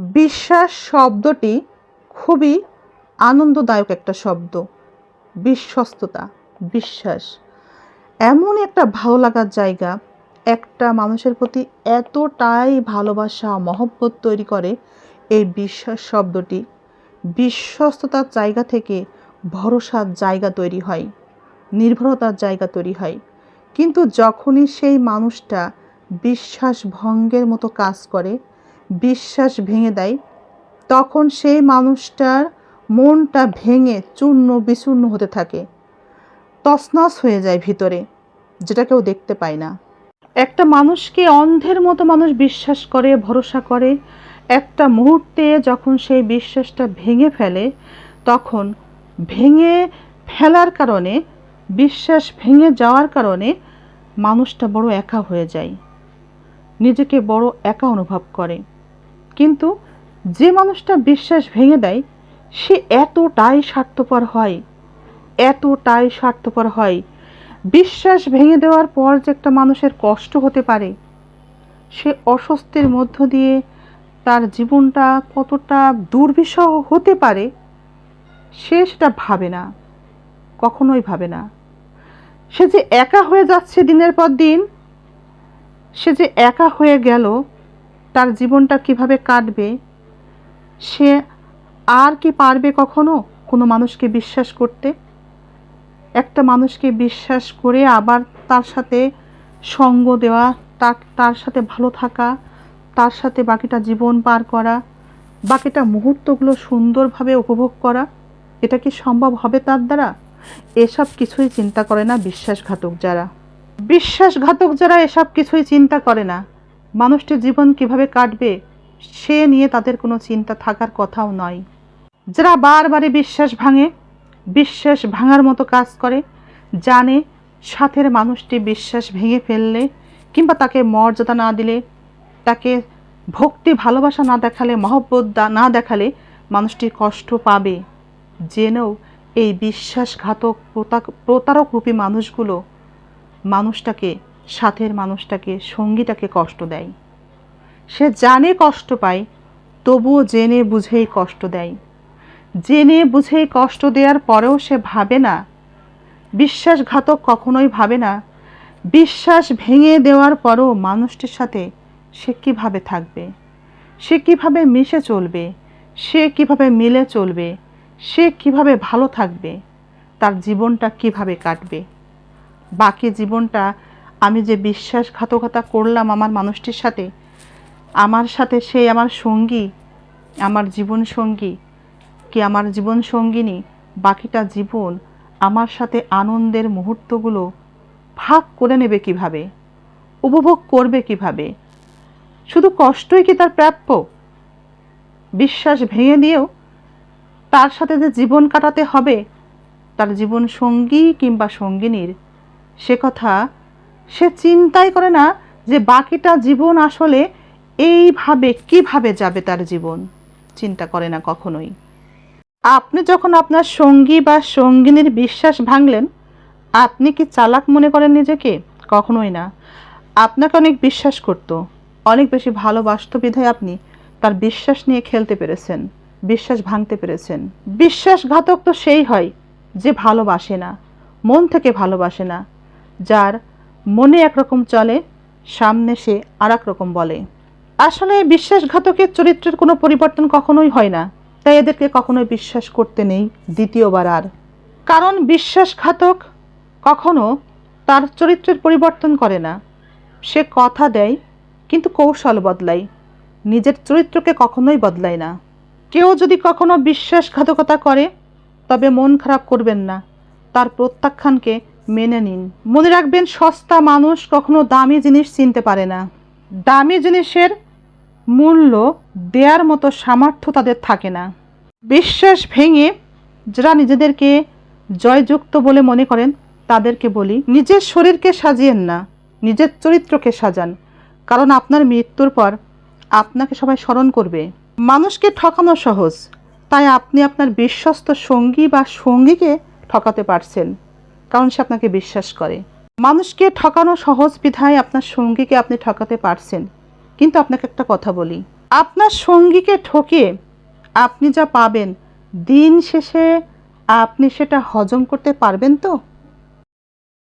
বিশ্বাস শব্দটি খুবই আনন্দদায়ক একটা শব্দ। বিশ্বস্ততা, বিশ্বাস। এমন একটা ভালো লাগার জায়গা, একটা মানুষের প্রতি এতটাই ভালোবাসা, মহব্বত তৈরি করে এই বিশ্বাস শব্দটি। বিশ্বস্ততার জায়গা থেকে ভরসার জায়গা তৈরি হয়, নির্ভরতার জায়গা তৈরি হয়। কিন্তু যখনই সেই মানুষটা বিশ্বাস ভঙ্গের মতো কাজ করে বিশ্বাস ভেঙে দেয়। তখন সেই মানুষটার মনটা ভেঙে চূর্ণ বিচূর্ণ হতে থাকে। তছনছ হয়ে যায় ভিতরে, যেটা কেউ দেখতে পায় না। একটা মানুষকে অন্ধের মতো মানুষ বিশ্বাস করে, ভরসা করে। একটা মুহূর্তে যখন সেই বিশ্বাসটা ভেঙে ফেলে, তখন ভেঙে ফেলার কারণে, বিশ্বাস ভেঙে যাওয়ার কারণে মানুষটা বড় একা হয়ে যায়। নিজেকে বড় একা অনুভব করে। কিন্তু যে মানুষটা বিশ্বাস ভেঙে দেয়, সে এতটাই স্বার্থপর হয়, এতটাই স্বার্থপর হয়। বিশ্বাস ভেঙে দেওয়ার পর যে একটা মানুষের কষ্ট হতে পারে, সে অস্বস্তির মধ্য দিয়ে তার জীবনটা কতটা দুর্বিষহ হতে পারে, সে সেটা ভাবে না, কখনোই ভাবে না। সে যে একা হয়ে যাচ্ছে দিনের পর দিন, সে যে একা হয়ে গেল তার জীবনটা কীভাবে কাটবে, সে আর কি পারবে কখনো কোনো মানুষকে বিশ্বাস করতে? একটা মানুষকে বিশ্বাস করে আবার তার সাথে সঙ্গ দেওয়া, তার তার সাথে ভালো থাকা, তার সাথে বাকিটা জীবন পার করা, বাকিটা মুহূর্তগুলো সুন্দরভাবে উপভোগ করা, এটা কি সম্ভব হবে তার দ্বারা? এসব কিছুই চিন্তা করে না বিশ্বাসঘাতক যারা। বিশ্বাসঘাতক যারা এসব কিছুই চিন্তা করে না। মানুষটির জীবন কীভাবে কাটবে, সে নিয়ে তাদের কোনো চিন্তা থাকার কথাও নয়। যারা বারবারই বিশ্বাস ভাঙে, বিশ্বাস ভাঙার মতো কাজ করে, জানে সাথের মানুষটি বিশ্বাস ভেঙে ফেললে কিংবা তাকে মর্যাদা না দিলে, তাকে ভক্তি, ভালোবাসা না দেখালে, মহব্বত না দেখালে মানুষটি কষ্ট পাবে। জেনেও এই বিশ্বাসঘাতক প্রতা- প্রতারক রূপী মানুষগুলো মানুষটাকে সাথের মানুষটাকে, সঙ্গীটাকে কষ্ট দেয়। সে জানে কষ্ট পায়, তবুও জেনে বুঝেই কষ্ট দেয়। জেনে বুঝেই কষ্ট দেওয়ার পরেও সে ভাবে না। বিশ্বাসঘাতক কখনোই ভাবে না। বিশ্বাস ভেঙে দেওয়ার পরও মানুষটির সাথে সে কীভাবে থাকবে? সে কীভাবে মিশে চলবে? সে কীভাবে মিলে চলবে? সে কীভাবে ভালো থাকবে? তার জীবনটা কীভাবে কাটবে? বাকি জীবনটা আমি যে বিশ্বাসঘাতকতা করলাম আমার মানুষটির সাথে, আমার সাথে সেই আমার সঙ্গী, আমার জীবন সঙ্গী, কি আমার জীবন সঙ্গিনী, বাকিটা জীবন আমার সাথে আনন্দের মুহূর্তগুলো ভাগ করে নেবে কীভাবে? উপভোগ করবে কীভাবে? শুধু কষ্টই কি তার প্রাপ্য? বিশ্বাস ভেঙে দিয়েও তার সাথে যে জীবন কাটাতে হবে, তার জীবন সঙ্গী কিংবা সঙ্গিনীর, সে কথা সে চিন্তাই করে না যে বাকিটা জীবন আসলে এইভাবে কীভাবে যাবে তার জীবন। চিন্তা করে না কখনোই। আপনি যখন আপনার সঙ্গী বা সঙ্গিনীর বিশ্বাস ভাঙলেন, আপনি কি চালাক মনে করেন নিজেকে? কখনোই না। আপনাকে অনেক বিশ্বাস করতো। অনেক বেশি ভালোবাসত বিধায় আপনি তার বিশ্বাস নিয়ে খেলতে পেরেছেন, বিশ্বাস ভাঙতে পেরেছেন। বিশ্বাসঘাতক তো সেই হয় যে ভালোবাসে না, মন থেকে ভালোবাসে না, যার মনে একরকম চলে, সামনে সে আর রকম বলে। আসলে বিশ্বাসঘাতকের চরিত্রের কোনো পরিবর্তন কখনোই হয় না, তাই এদেরকে কখনোই বিশ্বাস করতে নেই দ্বিতীয়বার আর। কারণ বিশ্বাসঘাতক কখনো তার চরিত্রের পরিবর্তন করে না। সে কথা দেয়, কিন্তু কৌশল বদলায়, নিজের চরিত্রকে কখনোই বদলায় না। কেউ যদি কখনো বিশ্বাসঘাতকতা করে, তবে মন খারাপ করবেন না। তার প্রত্যাখ্যানকে মেনে নিন। মনে রাখবেন, সস্তা মানুষ কখনো দামি জিনিস চিনতে পারে না। দামি জিনিসের মূল্য দেওয়ার মতো সামর্থ্য তাদের থাকে না। বিশ্বাস ভেঙে যারা নিজেদেরকে জয়যুক্ত বলে মনে করেন, তাদেরকে বলি, নিজের শরীরকে সাজিয়েন না, নিজের চরিত্রকে সাজান। কারণ আপনার মৃত্যুর পর আপনাকে সবাই স্মরণ করবে। মানুষকে ঠকানো সহজ, তাই আপনি আপনার বিশ্বস্ত সঙ্গী বা সঙ্গীকে ঠকাতে পারছেন। কারণ সে আপনাকে বিশ্বাস করে। মানুষকে ঠকানো সহজ বিধায় আপনার সঙ্গীকে আপনি ঠকাতে পারছেন। কিন্তু আপনাকে একটা কথা বলি। আপনার সঙ্গীকে ঠকিয়ে আপনি যা পাবেন, দিন শেষে আপনি সেটা হজম করতে পারবেন তো?